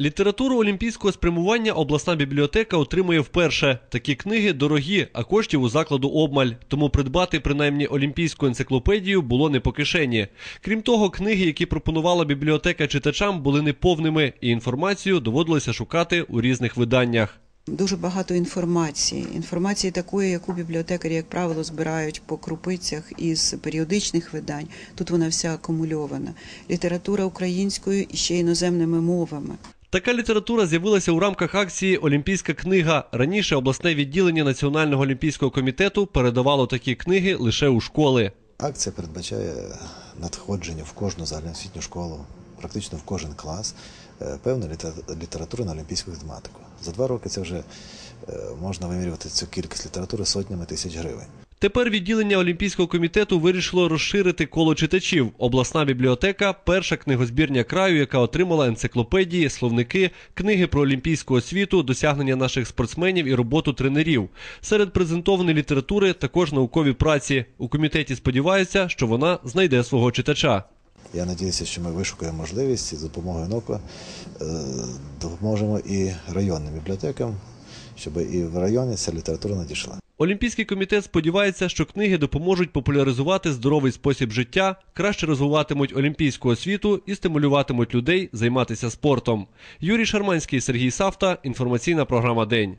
Літературу олімпійського спрямування обласна бібліотека отримує вперше. Такі книги дорогі, а коштів у закладу обмаль. Тому придбати принаймні олімпійську енциклопедію було не по кишені. Крім того, книги, які пропонувала бібліотека читачам, були неповними, і інформацію доводилося шукати у різних виданнях. Дуже багато інформації. Інформації такої, яку бібліотекарі, як правило, збирають по крупицях із періодичних видань. Тут вона вся акумульована. Література українською і ще іноземними мовами. Така література з'явилася у рамках акції Олімпійська книга. Раніше обласне відділення Національного олімпійського комітету передавало такі книги лише у школи. Акція передбачає надходження в кожну загальноосвітню школу, практично в кожен клас, е, певну літературу на олімпійську тематику. За два роки це вже е, можна вимірювати цю кількість літератури сотнями тисяч гривень. Тепер відділення Олімпійського комітету вирішило розширити коло читачів. Обласна бібліотека перша книгозбірня краю, яка отримала енциклопедії, словники, книги про олімпійську освіту, досягнення наших спортсменів і роботу тренерів. Серед презентованої літератури також наукові праці. У комітеті сподіваються, що вона знайде свого читача. Я сподіваюся, що ми вишукаємо можливість з допомогою НОКа е, допоможемо і районним бібліотекам, щоб і в районі ця література надійшла. Олімпійський комітет сподівається, що книги допоможуть популяризувати здоровий спосіб життя, краще розвиватимуть олімпійську освіту і стимулюватимуть людей займатися спортом. Юрій Шарманський, Сергій Савта. Інформаційна програма День.